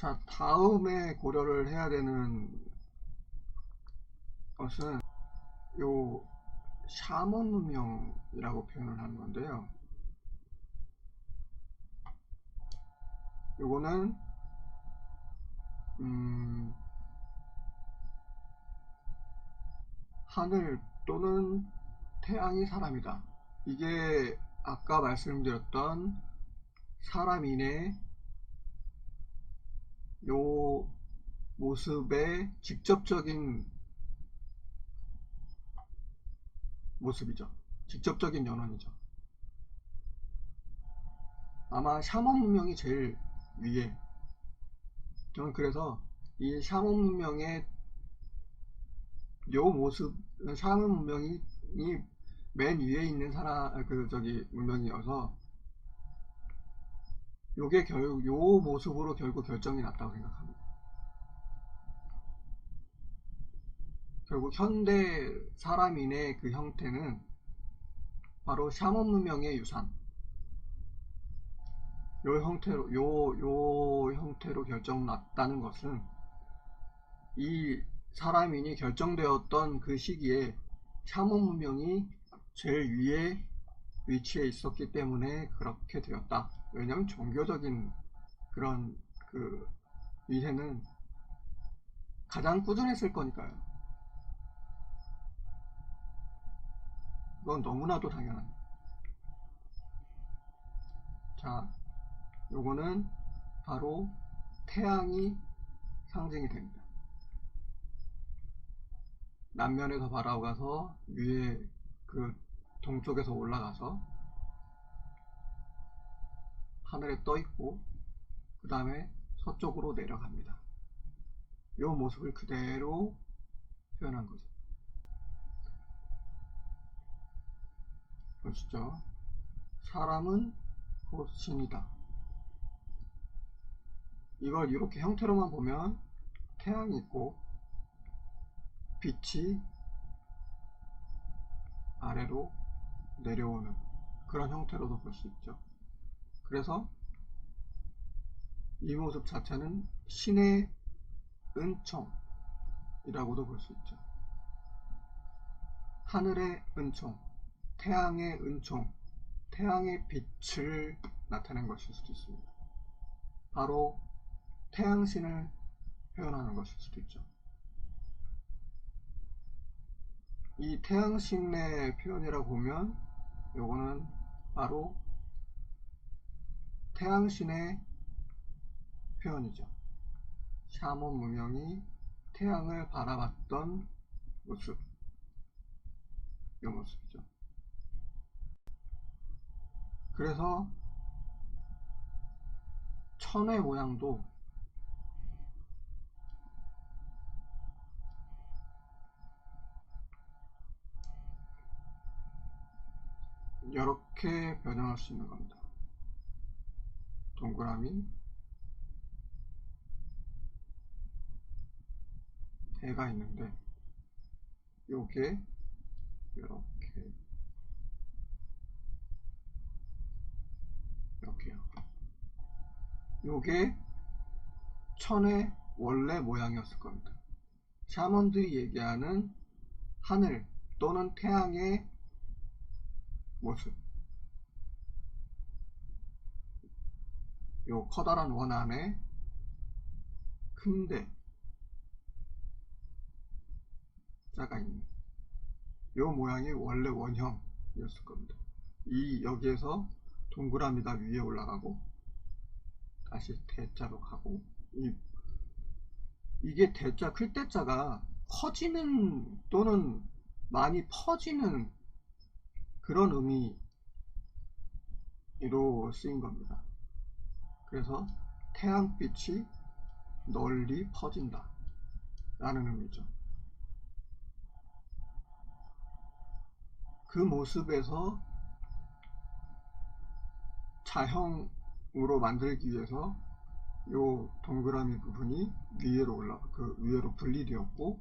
자, 다음에 고려를 해야 되는 것은 요 샤먼 문명이라고 표현을 하는 건데요. 요거는 음, 하늘 또는 태양이 사람이다. 이게 아까 말씀드렸던 사람인의 요 모습의 직접적인 모습이죠. 직접적인 연원이죠. 아마 샤먼 문명이 제일 위에 저는 그래서 이 샤먼 문명의 요 모습 샤먼 문명이 이맨 위에 있는 사람 그 저기 문명이어서 요게 결국 요 모습으로 결국 결정이 났다고 생각합니다. 결국 현대 사람인의 그 형태는 바로 샤먼 문명의 유산. 요 형태로 요 요 형태로 결정 났다는 것은 이 사람인이 결정되었던 그 시기에 샤먼 문명이 제일 위에 위치해 있었기 때문에 그렇게 되었다. 왜냐하면 종교적인 그런 그 위세는 가장 꾸준했을 거니까요. 이건 너무나도 당연한. 자, 요거는 바로 태양이 상징이 됩니다. 남면에서 바라가서 위에 그 동쪽에서 올라가서 하늘에 떠 있고 그 다음에 서쪽으로 내려갑니다. 이 모습을 그대로 표현한 거죠. 보시죠. 사람은 곧 신이다. 이걸 이렇게 형태로만 보면 태양이 있고 빛이 아래로 내려오는 그런 형태로도 볼 수 있죠. 그래서 이 모습 자체는 신의 은총이라고도 볼 수 있죠. 하늘의 은총, 태양의 은총, 태양의 빛을 나타낸 것일 수도 있습니다. 바로 태양신을 표현하는 것일 수도 있죠. 이 태양신의 표현이라고 보면 요거는 바로 태양신의 표현이죠. 샤몬 문명이 태양을 바라봤던 모습 이 모습이죠. 그래서 천의 모양도 이렇게 변형할 수 있는 겁니다. 동그라미 대가 있는데 요게 이렇게 이렇게요. 요게 천의 원래 모양이었을 겁니다. 샤먼들이 얘기하는 하늘 또는 태양의 모습. 요 커다란 원 안에 큰데 자가 있는 요 모양이 원래 원형이었을 겁니다. 이 여기에서 동그라미가 위에 올라가고 다시 대자로 가고 이 이게 대자 클 대자가 커지는 또는 많이 퍼지는 그런 의미로 쓰인 겁니다. 그래서 태양빛이 널리 퍼진다 라는 의미죠. 그 모습에서 자형으로 만들기 위해서 요 동그라미 부분이 위로 올라 그 위로 분리되었고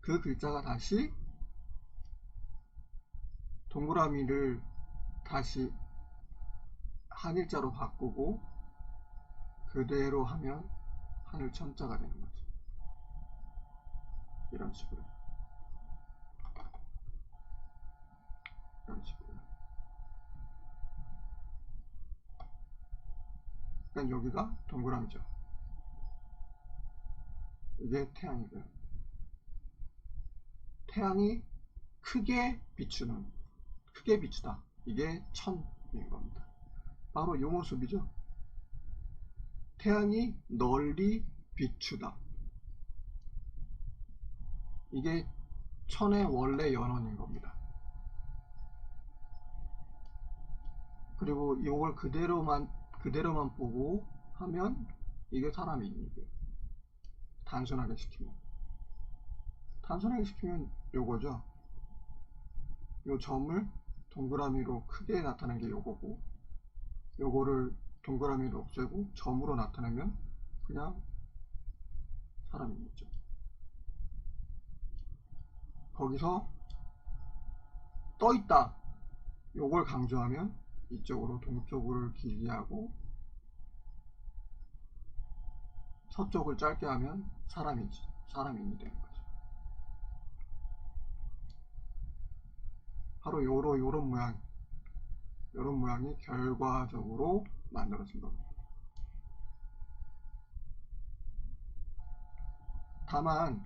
그 글자가 다시 동그라미를 다시 한일자로 바꾸고 그대로 하면 하늘 천자가 되는 거죠. 이런 식으로. 이런 식으로. 그러니까 여기가 동그라미죠. 이게 태양이고요. 태양이 크게 비추는, 크게 비추다. 이게 천인 겁니다. 바로 이 모습이죠. 태양이 널리 비추다. 이게 천의 원래 연원인 겁니다. 그리고 이걸 그대로만 그대로만 보고 하면 이게 사람의 인이고요. 단순하게 시키면 단순하게 시키면 요거죠. 요 점을 동그라미로 크게 나타낸 게 요거고 요거를 동그라미로 없애고 점으로 나타내면 그냥 사람이겠죠. 거기서 떠 있다. 요걸 강조하면 이쪽으로 동쪽을 길게 하고 서쪽을 짧게 하면 사람이지 사람인이 되는 거죠. 바로 요로 요런 모양 요런 모양이 결과적으로 만들어진 겁니다. 다만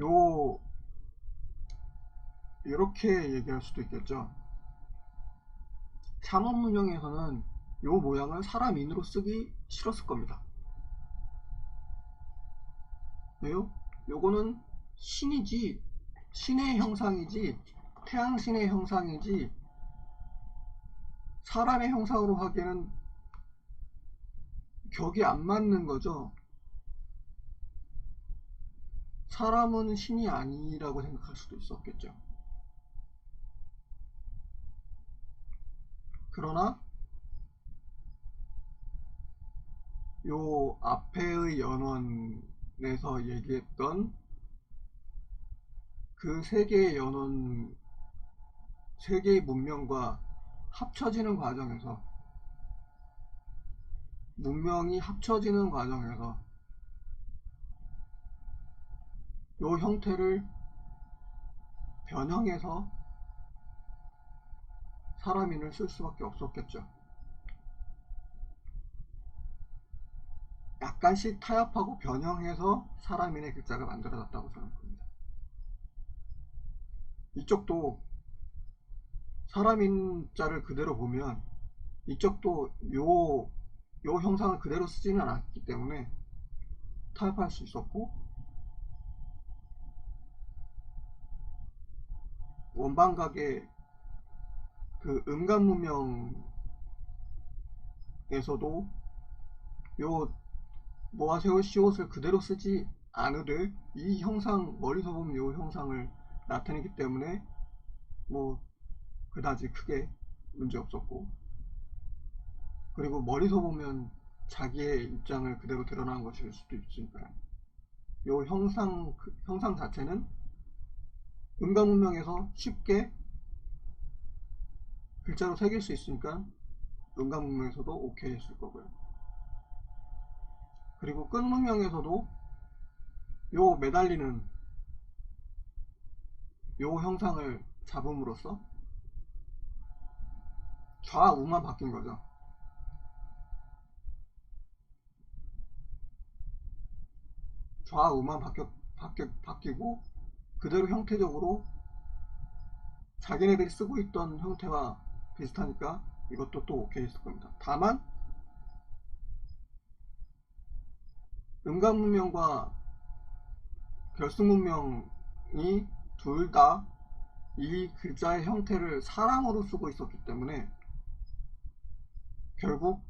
요 이렇게 얘기할 수도 있겠죠. 상업문명에서는 요 모양을 사람 인으로 쓰기 싫었을 겁니다. 왜요? 요거는 신이지 신의 형상이지 태양신의 형상이지 사람의 형상으로 하기에는 격이 안 맞는 거죠. 사람은 신이 아니라고 생각할 수도 있었겠죠. 그러나 요 앞에의 연원에서 얘기했던 그 세 개의 연원, 세 개의 문명과 합쳐지는 과정에서 문명이 합쳐지는 과정에서 요 형태를 변형해서 사람인을 쓸 수밖에 없었겠죠. 약간씩 타협하고 변형해서 사람인의 글자가 만들어졌다고 저는 봅니다. 이쪽도 사람인 자를 그대로 보면 이쪽도 요, 요 형상을 그대로 쓰지는 않았기 때문에 타협할 수 있었고 원방각의 그 음감 문명에서도 요 모아세울 시옷을 그대로 쓰지 않으되 이 형상 멀리서 보면 이 형상을 나타내기 때문에 뭐 그다지 크게 문제 없었고 그리고 멀리서 보면 자기의 입장을 그대로 드러난 것일 수도 있으니까요. 이 형상 그 형상 자체는 음감 문명에서 쉽게 글자로 새길 수 있으니까 음감 문명에서도 오케이 했을 거고요. 그리고 끝 문명에서도 요 매달리는 요 형상을 잡음으로써 좌우만 바뀐 거죠. 좌우만 바뀌, 바뀌, 바뀌고 그대로 형태적으로 자기네들이 쓰고 있던 형태와 비슷하니까 이것도 또 오케이 했을 겁니다. 다만 음감 문명과 결승 문명이 둘 다 이 글자의 형태를 사람으로 쓰고 있었기 때문에 결국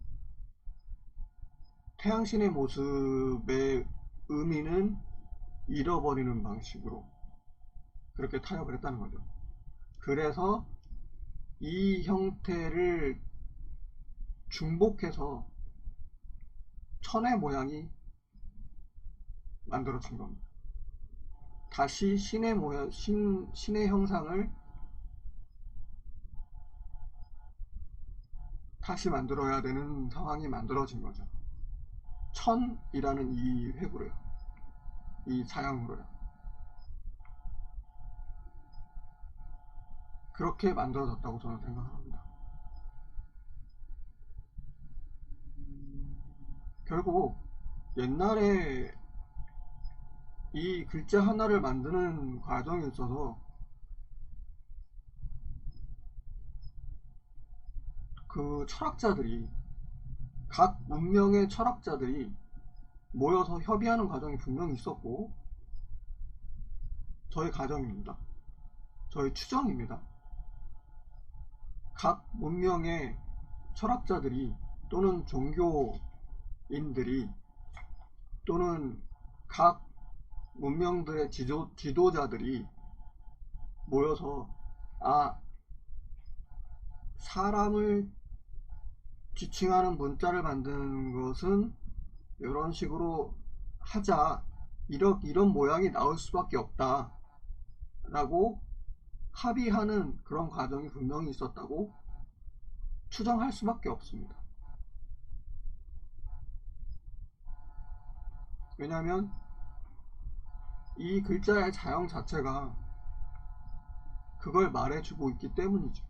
태양신의 모습의 의미는 잃어버리는 방식으로 그렇게 타협을 했다는 거죠. 그래서 이 형태를 중복해서 천의 모양이 만들어진 겁니다. 다시 신의 모양, 신, 신의 형상을 다시 만들어야 되는 상황이 만들어진 거죠. 천이라는 이 획으로요. 이 사양으로요. 그렇게 만들어졌다고 저는 생각합니다. 결국 옛날에 이 글자 하나를 만드는 과정에 있어서 그 철학자들이 각 문명의 철학자들이 모여서 협의하는 과정이 분명히 있었고 저의 가정입니다. 저의 추정입니다. 각 문명의 철학자들이 또는 종교인들이 또는 각 문명들의 지도, 지도자들이 모여서 아 사람을 지칭하는 문자를 만드는 것은 이런 식으로 하자 이런, 이런 모양이 나올 수밖에 없다 라고 합의하는 그런 과정이 분명히 있었다고 추정할 수밖에 없습니다. 왜냐하면 이 글자의 자형 자체가 그걸 말해주고 있기 때문이죠.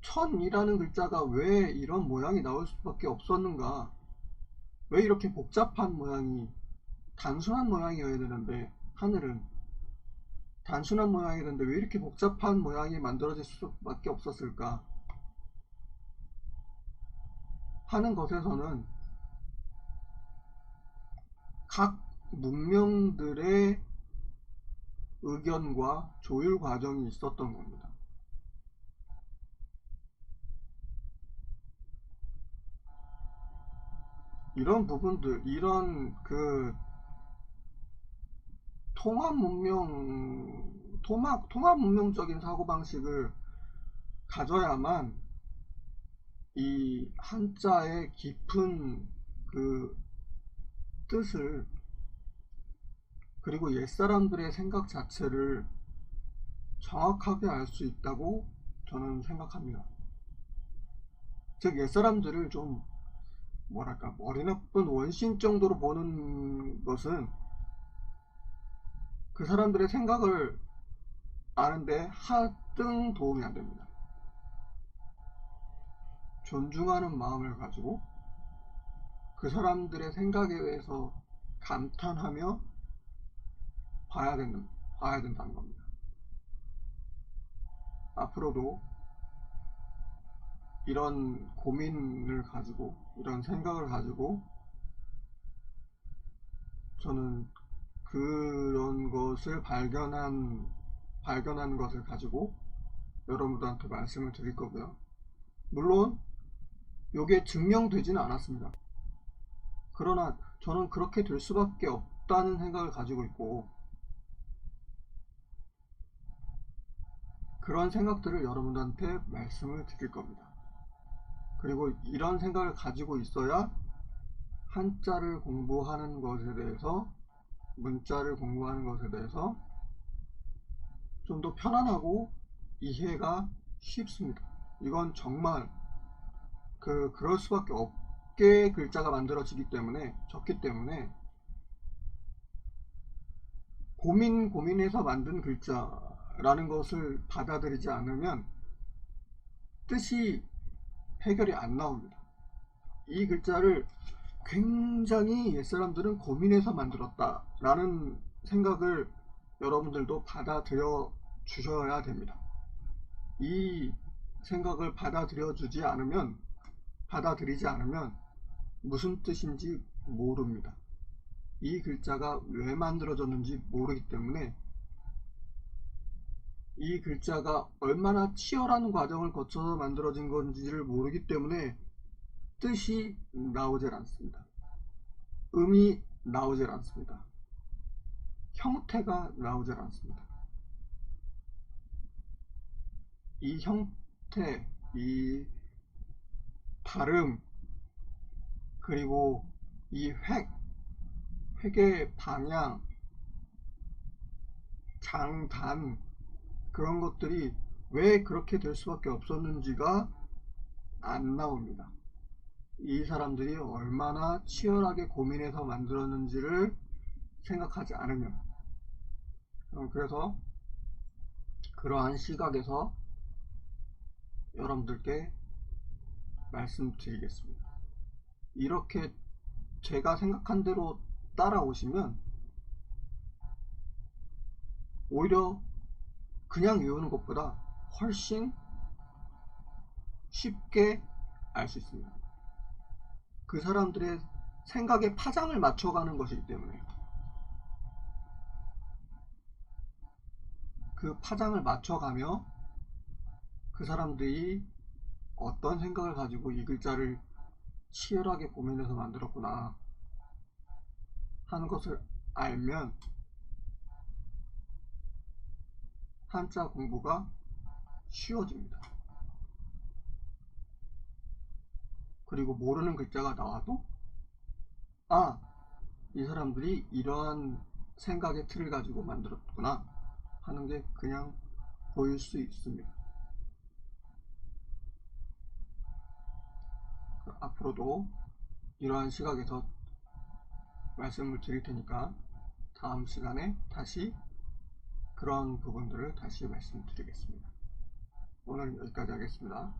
천이라는 글자가 왜 이런 모양이 나올 수밖에 없었는가? 왜 이렇게 복잡한 모양이 단순한 모양이어야 되는데 하늘은 단순한 모양이던데 왜 이렇게 복잡한 모양이 만들어질 수밖에 없었을까 하는 것에서는 각 문명들의 의견과 조율 과정이 있었던 겁니다. 이런 부분들, 이런 그 통합 문명, 통합, 통합 문명적인 사고방식을 가져야만 이 한자의 깊은 그 뜻을 그리고 옛사람들의 생각 자체를 정확하게 알 수 있다고 저는 생각합니다. 즉, 옛사람들을 좀, 뭐랄까, 머리 나쁜 원신 정도로 보는 것은 그 사람들의 생각을 아는데 하등 도움이 안 됩니다. 존중하는 마음을 가지고 그 사람들의 생각에 대해서 감탄하며 봐야 된다, 봐야 된다는 겁니다. 앞으로도 이런 고민을 가지고, 이런 생각을 가지고, 저는 그런 것을 발견한 발견한 것을 가지고 여러분들한테 말씀을 드릴 거고요. 물론 이게 증명되지는 않았습니다. 그러나 저는 그렇게 될 수밖에 없다는 생각을 가지고 있고 그런 생각들을 여러분들한테 말씀을 드릴 겁니다. 그리고 이런 생각을 가지고 있어야 한자를 공부하는 것에 대해서 문자를 공부하는 것에 대해서 좀 더 편안하고 이해가 쉽습니다. 이건 정말 그 그럴 수밖에 없 게 글자가 만들어지기 때문에 적기 때문에 고민 고민해서 만든 글자라는 것을 받아들이지 않으면 뜻이 해결이 안 나옵니다. 이 글자를 굉장히 옛사람들은 고민해서 만들었다 라는 생각을 여러분들도 받아들여 주셔야 됩니다. 이 생각을 받아들여 주지 않으면 받아들이지 않으면 무슨 뜻인지 모릅니다. 이 글자가 왜 만들어졌는지 모르기 때문에 이 글자가 얼마나 치열한 과정을 거쳐서 만들어진 건지를 모르기 때문에 뜻이 나오질 않습니다. 음이 나오질 않습니다. 형태가 나오질 않습니다. 이 형태, 이 발음, 그리고 이 획, 획의 방향, 장단, 그런 것들이 왜 그렇게 될 수밖에 없었는지가 안 나옵니다. 이 사람들이 얼마나 치열하게 고민해서 만들었는지를 생각하지 않으면 어, 그래서 그러한 시각에서 여러분들께 말씀드리겠습니다. 이렇게 제가 생각한 대로 따라오시면 오히려 그냥 외우는 것보다 훨씬 쉽게 알 수 있습니다. 그 사람들의 생각에 파장을 맞춰가는 것이기 때문에 그 파장을 맞춰가며 그 사람들이 어떤 생각을 가지고 이 글자를 치열하게 고민해서 만들었구나 하는 것을 알면 한자 공부가 쉬워집니다. 그리고 모르는 글자가 나와도 아, 이 사람들이 이러한 생각의 틀을 가지고 만들었구나 하는 게 그냥 보일 수 있습니다. 앞으로도 이러한 시각에서 말씀을 드릴 테니까 다음 시간에 다시 그런 부분들을 다시 말씀드리겠습니다. 오늘 여기까지 하겠습니다.